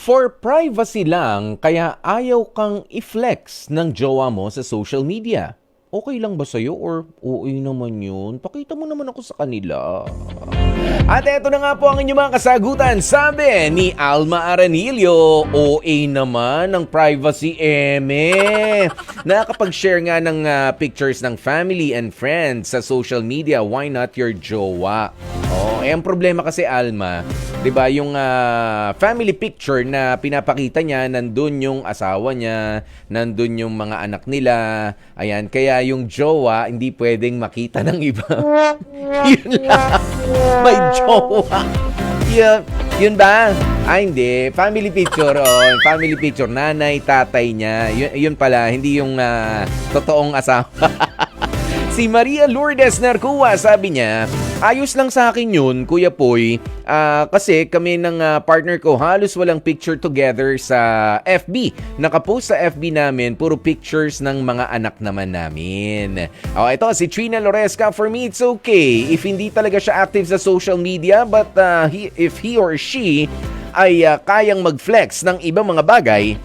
For privacy lang, kaya ayaw kang i-flex ng jowa mo sa social media. Okay lang ba sa'yo or okay naman yun? Pakita mo naman ako sa kanila. At eto na nga po ang inyong mga kasagutan. Sabi ni Alma Aranilio, OA naman ng privacy eme. Nakakapag-share nga ng ah, pictures ng family and friends sa social media. Why not your jowa? Oh, eh ang problema kasi Alma, 'di ba, yung ah, family picture na pinapakita niya, nandun yung asawa niya, nandun yung mga anak nila. Ayan, kaya yung jowa hindi pwedeng makita ng iba. yun lang. May jowa. Yun, yun ba? Ay, hindi. Family picture, oh. Family picture. Nanay, tatay niya. Yun, yun pala, hindi yung ah, totoong asawa. Si Maria Lourdes Narcua, sabi niya, ayos lang sa akin yun, Kuya Poy, ah, kasi kami ng ah, partner ko halos walang picture together sa FB. Nakapost sa FB namin, puro pictures ng mga anak naman namin. Oh, ito, si Trina Loresca, for me it's okay. If hindi talaga siya active sa social media, but ah, he, if he or she ay ah, kayang mag-flex ng ibang mga bagay,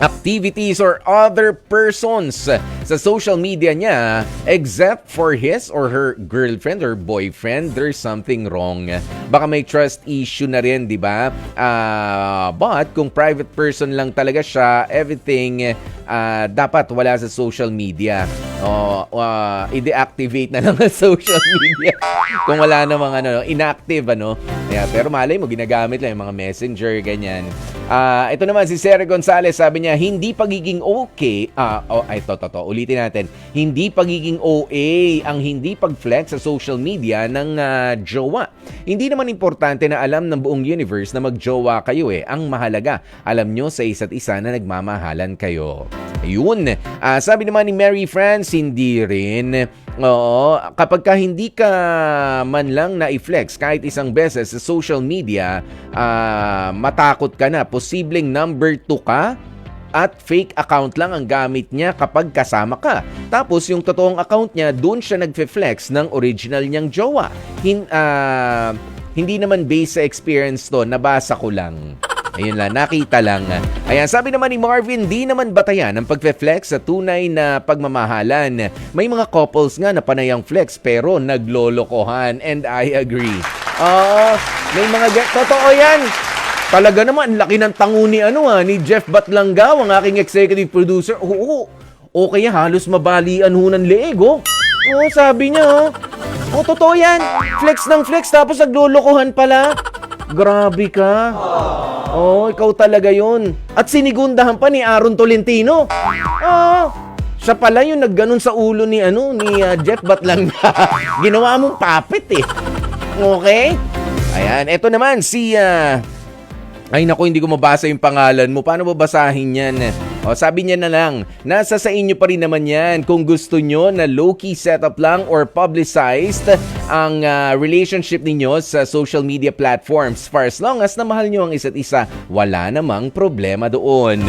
activities or other persons sa social media niya except for his or her girlfriend or boyfriend there's something wrong. Baka may trust issue na rin di ba? Ah, but kung private person lang talaga siya everything ah, dapat wala sa social media. O ah, i-deactivate na lang ang social media. Kung wala namang ano inactive ano? Yeah, pero malay mo ginagamit lang yung mga messenger ganyan Ah, ito naman si Sere Gonzalez, sabi niya, hindi pagiging okay, ah, oh, ay, to, to, ulitin natin, hindi pagiging OA ang hindi pag-flex sa social media ng ah, jowa. Hindi naman importante na alam ng buong universe na magjowa kayo eh. Ang mahalaga, alam nyo sa isa't isa na nagmamahalan kayo. Ayun. Ah, sabi naman ni Mary France, hindi rin. Oo, kapag ka hindi ka man lang na i-flex kahit isang beses sa social media, ah, matakot ka na. Posibleng number 2 ka at fake account lang ang gamit niya kapag kasama ka. Tapos yung totoong account niya, doon siya nagfe-flex ng original niyang jowa. Hin, ah, hindi naman based sa experience to, nabasa ko lang. Ayun lang, nakita lang. Ayan, sabi naman ni Marvin, di naman batayan ang pagfe-flex sa tunay na pagmamahalan. May mga couples nga na panayang flex pero naglolokohan and I agree. Oo, may mga ga- totoo yan. Talaga naman, laki ng tango ni ano ah, ni Jeff Batlanggaw, ang aking executive producer. Oo, o kaya halos mabalian ho ng leeg, oh. Oo, sabi niya, oh. Oh, totoo yan. Flex ng flex, tapos naglolokohan pala. Grabe ka. Oh, ikaw talaga yon. At sinigundahan pa ni Aaron Tolentino. Oh, siya pala yung nagganon sa ulo ni ano ni ah, Jeff Batlang. Ginawa mong puppet eh. Okay? Ayan, eto naman si ah, ay naku, hindi ko mabasa yung pangalan mo. Paano babasahin yan? O, sabi niya na lang, nasa sa inyo pa rin naman yan kung gusto nyo na low-key setup lang or publicized ang ah, relationship ninyo sa social media platforms. For as long as na mahal nyo ang isa't isa, wala namang problema doon.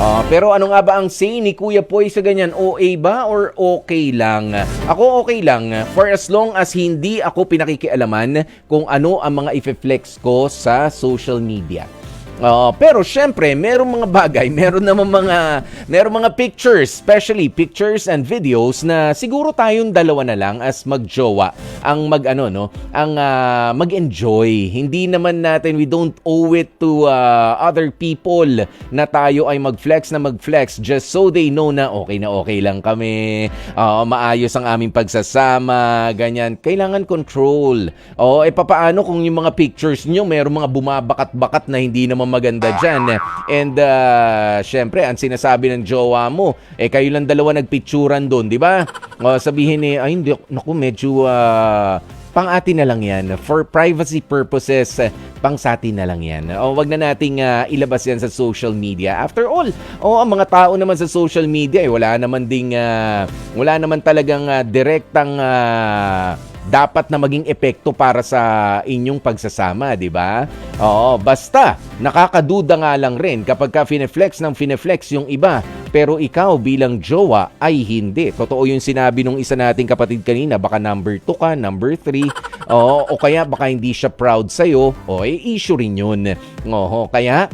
O, pero ano nga ba ang say ni Kuya Poy sa ganyan? OA ba or okay lang? Ako okay lang for as long as hindi ako pinakikialaman kung ano ang mga ife-flex ko sa social media. Oo, pero syempre, merong mga bagay, meron naman mga meron mga pictures, especially pictures and videos na siguro tayong dalawa na lang as magjowa ang mag ano no, ang ah, mag-enjoy. Hindi naman natin we don't owe it to ah, other people na tayo ay mag-flex na mag-flex just so they know na okay na okay lang kami. Oo, maayos ang aming pagsasama, ganyan. Kailangan control. Oo, eh papaano kung yung mga pictures nyo, merong mga bumabakat-bakat na hindi naman maganda dyan. And uh, syempre, ang sinasabi ng jowa mo, eh kayo lang dalawa nagpicturan doon, di ba? O, sabihin eh, ay hindi, naku, medyo ah, pang atin na lang yan. For privacy purposes, pang sa atin na lang yan. O wag na nating ah, ilabas yan sa social media. After all, o ang mga tao naman sa social media, eh, wala naman ding, ah, wala naman talagang ah, direktang ah, dapat na maging epekto para sa inyong pagsasama, di ba? Oo, basta nakakaduda nga lang rin kapag ka fineflex ng fineflex yung iba, pero ikaw bilang jowa ay hindi. Totoo yung sinabi nung isa nating kapatid kanina, baka number 2 ka, number 3, oo, o kaya baka hindi siya proud sa'yo, o eh, issue rin yun. Oo, kaya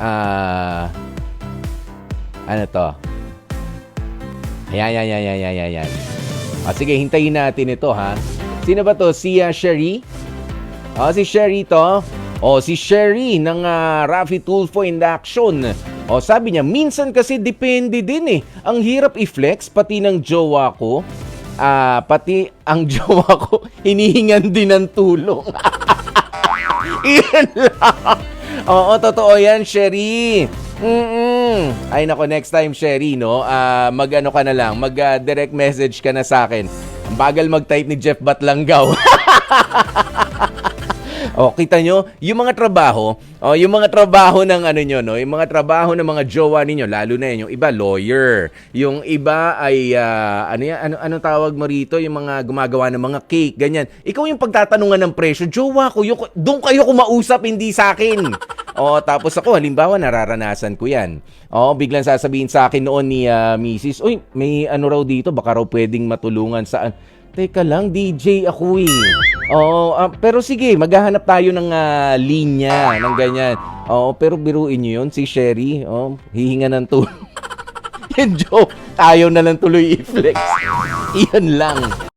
Ah, ano to? Ayan, ayan, ayan, ayan, ayan, ayan. Ah, sige, hintayin natin ito, ha? Sino ba to? Si ah, Sherry? Ah, si Sherry to. O, si Sherry ng ah, Rafi Tulfo in the Action. O, sabi niya, minsan kasi depende din eh. Ang hirap i-flex, pati ng jowa ko. Ah, pati ang jowa ko, hinihingan din ng tulong. Iyan lang. Oo, totoo yan, Sherry. Mm-mm. Ay nako, next time, Sherry, no? Ah, mag-ano ka na lang, mag-direct message ka na sa akin. Ang bagal mag-type ni Jeff Batlanggaw. Oh, kita nyo, yung mga trabaho, oh, yung mga trabaho ng ano nyo, no, yung mga trabaho ng mga jowa ninyo, lalo na yun, yung iba lawyer, yung iba ay ah, ano yan, ano ano tawag mo rito, yung mga gumagawa ng mga cake, ganyan. Ikaw yung pagtatanungan ng presyo, jowa ko, yung, doon kayo kumausap, hindi sa akin. Oh, tapos ako, halimbawa, nararanasan ko yan. Oh, biglang sasabihin sa akin noon ni ah, Mrs. Uy, may ano raw dito, baka raw pwedeng matulungan saan. Teka lang, DJ ako eh. Oo, ah, pero sige, maghahanap tayo ng ah, linya, ng ganyan. Oo, pero biruin nyo yun, si Sherry, oh, hihinga ng tulong. Yan, joke. Ayaw na lang tuloy i-flex. Iyan lang.